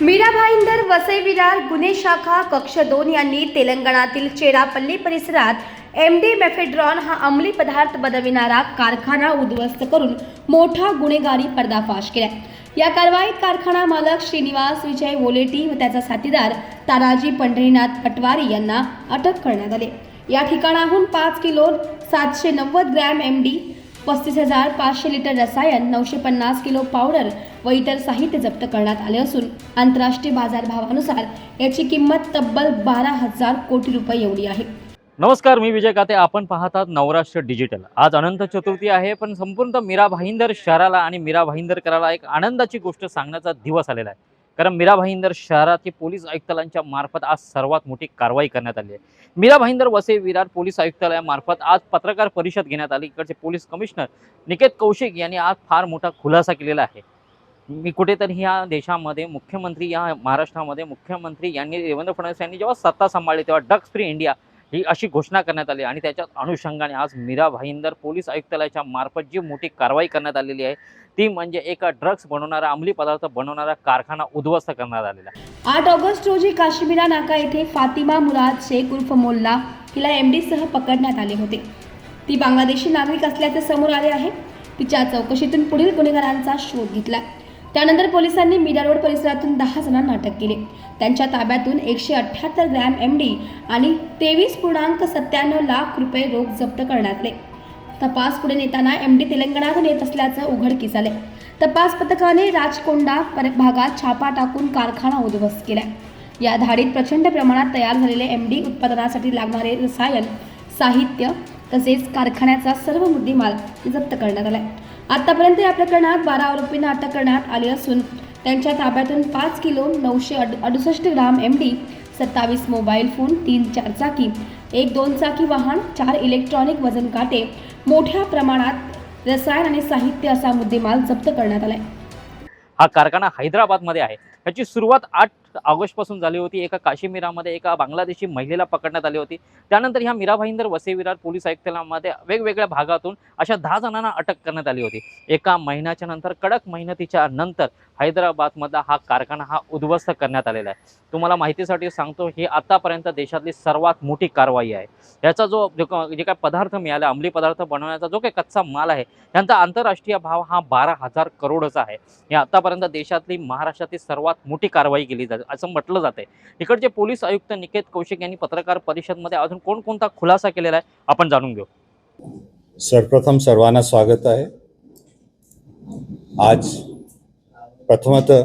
मीरा भाईंदर वसई विरार गुन्हे शाखा कक्ष दोन यांनी तेलंगणातील चेरापल्ली परिसरात एम डी मेफेड्रॉन हा अंमली पदार्थ बनविणारा कारखाना उद्ध्वस्त करून मोठा गुन्हेगारी पर्दाफाश केला या कारवाईत कारखाना मालक श्रीनिवास विजय वोलेटी व त्याचा साथीदार तानाजी पंढरीनाथ पटवारी यांना अटक करण्यात आली. या ठिकाणाहून पाच किलो सातशे नव्वद ग्रॅम एम डी पस्तीस हजार पाचशे लिटर रसायन नऊशे पन्नास किलो पावडर व इतर साहित्य जप्त करण्यात आले असून आंतरराष्ट्रीय बाजारभावानुसार याची किंमत तब्बल बारा हजार कोटी रुपये एवढी आहे. नमस्कार मी विजय काते. आपण पाहतात नवराष्ट्र डिजिटल आज अनंत चतुर्थी आहे पण संपूर्ण मीरा भाईंदर शहराला आणि मीरा भाईंदरकराला एक आनंदाची गोष्ट सांगण्याचा दिवस आलेला आहे. कारण मीरा भाईंदर शहरातील पोलीस आयुक्तालयांच्या मार्फत आज सर्वात मोठी कारवाई करण्यात आली आहे. मीरा भाईंदर वसे विरार पोलीस आयुक्तालयामार्फत आज पत्रकार परिषद घेण्यात आली. इकडचे पोलीस कमिशनर निकेत कौशिक यांनी आज फार मोठा खुलासा केलेला आहे. मी कुठेतरी ह्या देशामध्ये मुख्यमंत्री या महाराष्ट्रामध्ये मुख्यमंत्री यांनी देवेंद्र फडणवीस यांनी जेव्हा सत्ता सांभाळली तेव्हा ड्रग्स फ्री इंडिया ही अशी घोषणा करण्यात आली आणि त्याच्या अनुषंगाने आज मीरा भाईंदर पोलीस आयुक्तालयाच्या मार्फत जी मोठी कारवाई करण्यात आलेली आहे ती म्हणजे एका ड्रग्ज बनवणारा अंमली पदार्थ बनवणारा कारखाना उद्ध्वस्त करण्यात आलेला आहे. आठ ऑगस्ट रोजी काश्मीरा नाका येथे फातिमा मुराद शेख उर्फ मोल्ला हिला एम सह पकडण्यात आले होते. ती बांगलादेशी नागरिक असल्याचे समोर आले आहे. तिच्या चौकशीतून पुढील गुन्हेगारांचा शोध घेतला. त्यानंतर पोलिसांनी मीरा रोड परिसरातून दहा जणांना अटक केली. त्यांच्या ताब्यातून एकशे अठ्ठ्याहत्तर ग्रॅम एम डी आणि तेवीस पूर्णांक सत्त्याण्णव लाख रुपये रोख जप्त करण्यात आले. तपास पुढे नेताना एम डी तेलंगणातून येत असल्याचं उघडकीस आले तपास पथकाने राजकोंडा पर- भागात छापा टाकून कारखाना उद्ध्वस्त केला. या धाडीत प्रचंड प्रमाणात तयार झालेले एम डी उत्पादनासाठी लागणारे रसायन साहित्य तसेच कारखान्याचा सर्व मुद्देमाल जप्त करण्यात आलाय आतापर्यंत या प्रकरणात बारा आरोपींना अटक करण्यात आली असून त्यांच्या ताब्यातून पाच किलो नऊशे अड अडुसष्ट ग्राम एम डी सत्तावीस मोबाईल फोन तीन चारचाकी एक दोन चाकी वाहन चार इलेक्ट्रॉनिक वजन काटे मोठ्या प्रमाणात रसायन आणि साहित्य असा मुद्देमाल जप्त करण्यात आलाय. हा कारखाना हैदराबादमध्ये आहे. त्याची सुरुवात आठ ऑगस्टपासून झाली होती. एका काश्मीरामध्ये एका बांगलादेशी महिलेला पकडण्यात आली होती. त्यानंतर ह्या मीराभाईंदर वसे विरार पोलीस आयुक्तालयामध्ये वेगवेगळ्या भागातून अशा दहा जणांना अटक करण्यात आली होती. एका महिन्याच्या नंतर कडक मेहनतीच्या नंतर हैदराबादमधला हा कारखाना हा उद्ध्वस्त करण्यात आलेला आहे. तुम्हाला माहितीसाठी सांगतो ही आतापर्यंत देशातली सर्वात मोठी कारवाई आहे. याचा जो जे काय पदार्थ मिळाला अंमली पदार्थ बनवण्याचा जो काही कच्चा माल आहे त्यांचा आंतरराष्ट्रीय भाव हा बारा हजार करोडचा आहे. ही आतापर्यंत देशातली महाराष्ट्रातली सर्वात मोठी कारवाई केली जाते. असं म्हटलं जाते इकडचे पोलीस आयुक्त निकेत कौशिक यांनी पत्रकार परिषदमध्ये अजून कोणकोणता खुलासा केलेला आहे आपण जाणून घेऊ. सर्वप्रथम सर्वांना स्वागत आहे. आज प्रथमतः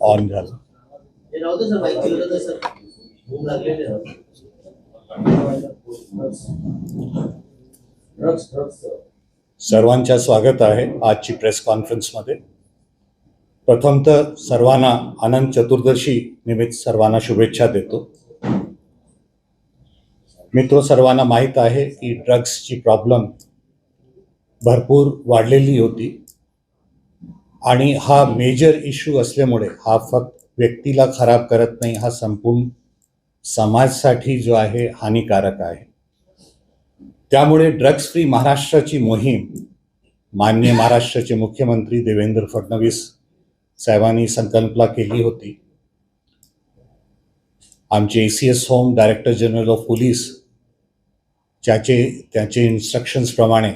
ऑन झालं. आहे सर्वांच्या स्वागत आहे आजची प्रेस कॉन्फरन्समध्ये प्रथमतः सर्वांना अनंत चतुर्दशी निमित्त सर्वांना शुभेच्छा देतो. मित्र सर्वांना माहीत आहे की ड्रग्सची प्रॉब्लेम भरपूर वाढलेली होती आणि हा मेजर इश्यू असल्यामुळे हा फक्त व्यक्तीला खराब करत नाही हा संपूर्ण समाजसाठी जो आहे हानिकारक आहे. त्यामुळे ड्रग्स फ्री महाराष्ट्राची मोहीम मान्य महाराष्ट्राचे मुख्यमंत्री देवेंद्र फडणवीस साहेबांनी संकल्पना केली होती. आमचे A C S home director general of police ज्याचे त्याचे इन्स्ट्रक्शन्सप्रमाणे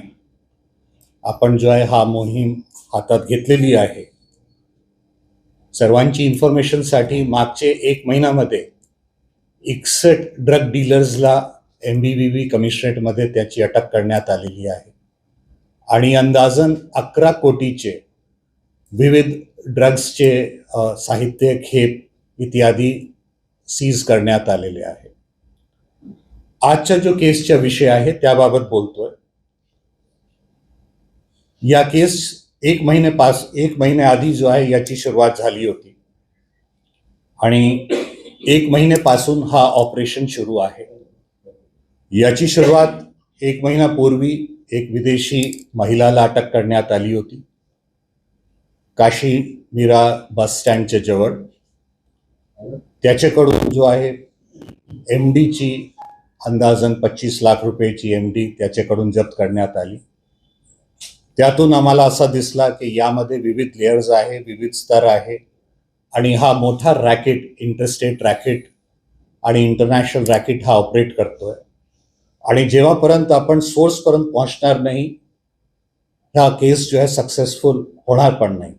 आपण जो आहे हा मोहीम हातात घेतलेली आहे. सर्वांची इन्फॉर्मेशनसाठी मागचे एक महिन्यामध्ये एकसठ ड्रग डीलर्सला एम बी बी बी कमिशनरेटमध्ये त्याची अटक करण्यात आलेली आहे. आणि अंदाजन अकरा कोटीचे विविध ड्रग्सचे साहित्य खेप इत्यादी सीज करण्यात आलेले आहे. आजच्या जो केसचा विषय आहे त्याबाबत बोलतोय. या केस एक महिने पास एक महिन्याआधी जो आहे याची सुरुवात झाली होती. आणि एक महिन्यापासून हा ऑपरेशन सुरू आहे. याची सुरुवात एक महिन्यापूर्वी एक विदेशी महिलाला अटक करण्यात आली होती. काशी मीरा बस स्टँडच्या जवळ. त्याच्याकडून जो आहे एम डीची अंदाजन पच्चीस लाख रुपयाची एम डी त्याच्याकडून जप्त करण्यात आली. त्यातून आम्हाला असा दिसला की यामध्ये विविध लेयर्स आहे विविध स्तर आहे. आणि हा मोठा रॅकेट इंटरस्टेट रॅकेट आणि इंटरनॅशनल रॅकेट हा ऑपरेट करतोय. आणि जेव्हापर्यंत आपण सोर्सपर्यंत पोहोचणार नाही हा केस जो आहे सक्सेसफुल होणार पण नाही.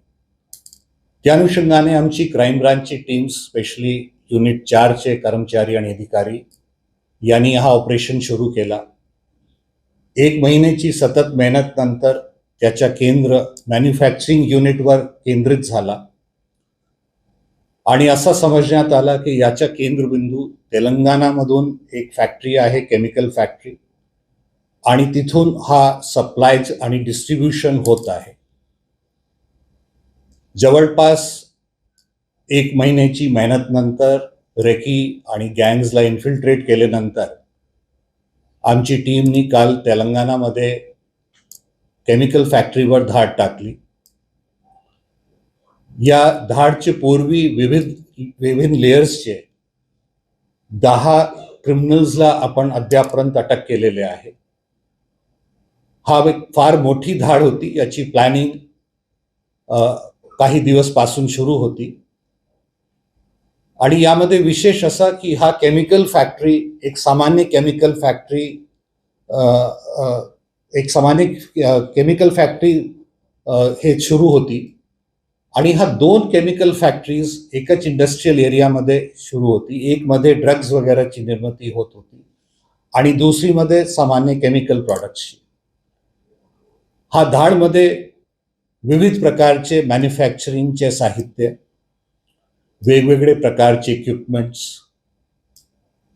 त्या अनुषंगाने आमची क्राईम ब्रांचची टीम स्पेशली युनिट चारचे कर्मचारी आणि अधिकारी यांनी हा ऑपरेशन सुरू केला. एक महिन्याची सतत मेहनत नंतर त्याच्या केंद्र मॅन्युफॅक्चरिंग युनिटवर केंद्रित झाला. आणि असं समजण्यात आला की याच्या केंद्रबिंदू तेलंगणामधून एक फॅक्टरी आहे केमिकल फॅक्टरी आणि तिथून हा सप्लायज आणि डिस्ट्रीब्युशन होत आहे. जवळपास एक महिन्याची मेहनत नंतर रेकी आणि गँग्सला इन्फिल्ट्रेट केल्यानंतर आमची टीमनी काल तेलंगणामध्ये केमिकल फॅक्टरीवर धाड टाकली. या धाडचे पूर्वी विविध विविध लेयर्सचे दहा क्रिमिनल्सला आपण अद्यापर्यंत अटक केलेले आहे. हा एक फार मोठी धाड होती याची प्लॅनिंग काही दिवसपासून सुरू होती. आणि यामध्ये विशेष असा की हा केमिकल फॅक्टरी एक सामान्य केमिकल फॅक्टरी एक सामान्य केमिकल फॅक्टरी हे सुरू होती. आणि हा दोन केमिकल फॅक्टरीज एकच इंडस्ट्रीयल एरियामध्ये सुरू होती. एक मध्ये ड्रग्ज वगैरेची निर्मिती होत होती. आणि दुसरीमध्ये सामान्य केमिकल प्रॉडक्ट्सची. हा धाडमध्ये विविध प्रकारचे मॅन्युफॅक्चरिंगचे साहित्य वेगवेगळे प्रकारचे इक्विपमेंट्स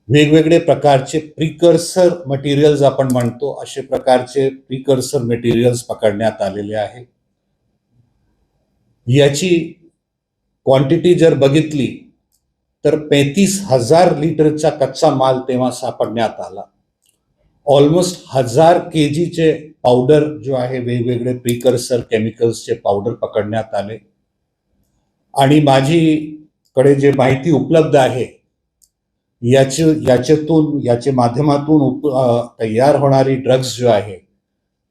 वेगवेगळे प्रकारचे प्रिकर्सर मटेरियल्स आपण म्हणतो असे प्रकारचे प्रिकर्सर मटेरियल्स पकडण्यात आलेले आहे. याची क्वांटिटी जर बघितली तर पैतीस हजार लिटरचा कच्चा माल तेव्हा सापडण्यात आला. ऑलमोस्ट हजार के जीचे पावडर जो आहे वेगवेगळे प्रिकर्सर केमिकल्सचे पावडर पकडण्यात आले. आणि माझीकडे जे माहिती उपलब्ध आहे याचे याच्यातून याचे माध्यमातून उप तयार होणारी ड्रग्ज जो आहे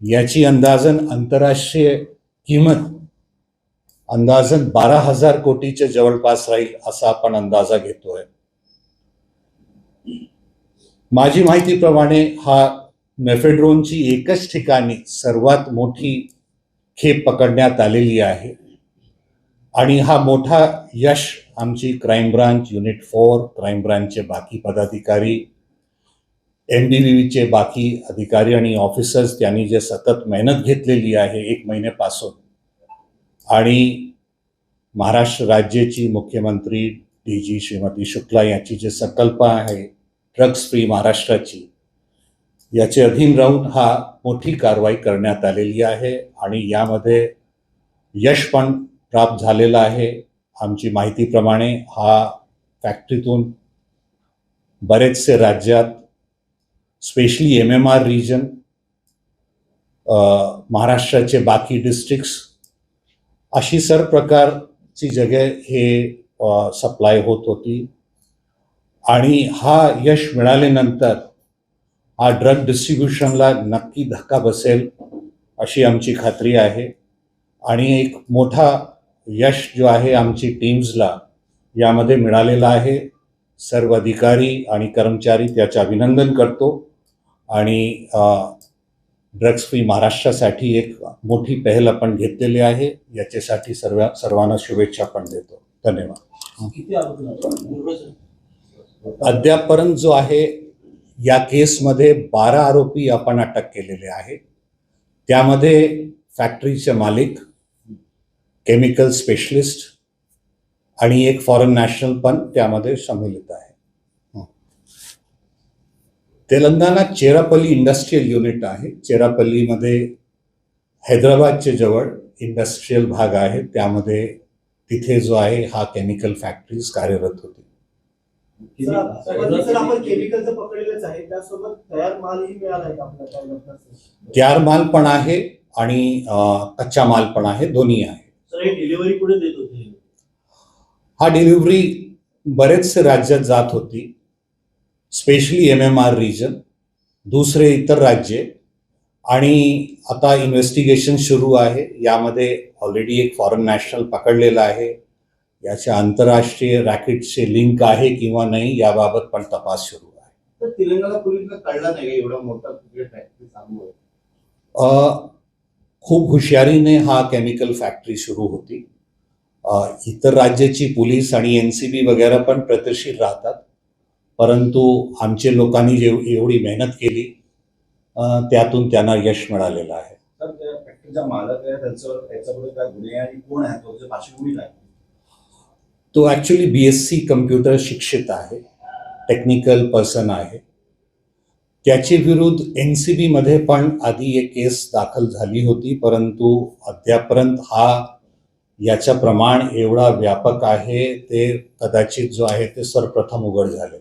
याची अंदाजन आंतरराष्ट्रीय किंमत अंदाजन बारा हजार कोटीच्या जवळपास राहील असा आपण अंदाजा घेतोय. माझी माहितीप्रमाणे हा मेफेड्रोनची एकच ठिकाणी सर्वात मोठी खेप पकडण्यात आलेली आहे. आणि हा मोठा यश आमची crime branch unit four crime ब्रांचचे बाकी पदाधिकारी एम डी व्हीचे बाकी अधिकारी आणि ऑफिसर्स त्यांनी जे सतत मेहनत घेतलेली आहे एक महिन्यापासून. आणि महाराष्ट्र राज्याची मुख्यमंत्री डी जी श्रीमती शुक्ला यांची जे संकल्प आहे ड्रग्ज फ्री महाराष्ट्राची. याचे अधीन राहून हा मोठी कारवाई करण्यात आलेली आहे आणि यामध्ये यश पण प्राप्त झालेलं आहे. आमची माहितीप्रमाणे हा फॅक्टरीतून बरेचसे राज्यात specially M M R region महाराष्ट्राचे बाकी डिस्ट्रिक्ट्स अशी सर्व प्रकारची जगे हे सप्लाय होत होती. आणि हा यश मिळाल्यानंतर हा ड्रग डिस्ट्रीब्युशनला नक्की धक्का बसेल अशी आमची खात्री आहे. आणि एक मोठा यश जो आहे आमची टीम्सला यामध्ये मिळालेला आहे. सर्व अधिकारी आणि कर्मचारी त्याचे अभिनंदन करतो. आणि ड्रग्स फ्री महाराष्ट्रासाठी एक मोठी पहल आपण घेतलेली आहे. याच्यासाठी सर्व सर्वांना शुभेच्छा पण देतो. धन्यवाद किती आरोपी आहेत? सर अद्यापपर्यंत जो आहे या केसमध्ये बारा आरोपी आपण अटक केलेले आहे त्यामध्ये फॅक्टरीचे मालिक केमिकल स्पेशलिस्ट आणि एक फॉरेन नॅशनल पण त्यामध्ये सम्मिलित आहे. तेलंगणा चेरापल्ली इंडस्ट्रीयल युनिट आहे. चेरापल्लीमध्ये हैदराबादचे जवळ इंडस्ट्रीयल भाग आहे. त्यामध्ये तिथे जो आहे हा केमिकल फॅक्टरीज कार्यरत होती. तयार माल पण आहे आणि कच्चा माल पण आहे दोन्ही आहे. सर हे डिलिव्हरी कुठे देत होते? हा डिलिव्हरी बरेचसे राज्यात जात होती. Specially M M R region दुसरे इतर राज्ये. आणि आता इन्व्हेस्टिगेशन सुरू आहे. यामध्ये ऑलरेडी एक फॉरेन नॅशनल पकडलेला आहे. याच्या आंतरराष्ट्रीय रॅकेटचे लिंक आहे किंवा नाही याबाबत पण तपास सुरू आहे. तर तेलंगणा पोलिसला कळला नाही एवढा मोठा फॅक्टरी चालू आहे अ, खूप हुशारीने हा केमिकल फॅक्टरी सुरू होती. इतर राज्याची पोलीस आणि एन सी बी वगैरे पण प्रत्यक्षीत राहतात. परंतु आमचे लोकांनी जे एवढी मेहनत केली त्यातून त्यांना यश मिळालेलं आहे. तर फॅक्टरीचा मालक आहे त्यांच्यावर त्याच्यापुढे काय गुन्हे आणि कोण आहे? तो त्याची पार्श्वभूमी काय तो actually B S C computer शिक्षित आहे टेक्निकल पर्सन आहे. त्याची विरुद्ध एन सी बीमध्ये पण आधी एक केस दाखल झाली होती परंतु अद्यापर्यंत हा याचा प्रमाण एवढा व्यापक आहे ते कदाचित जो आहे ते सर्वप्रथम उघड झाले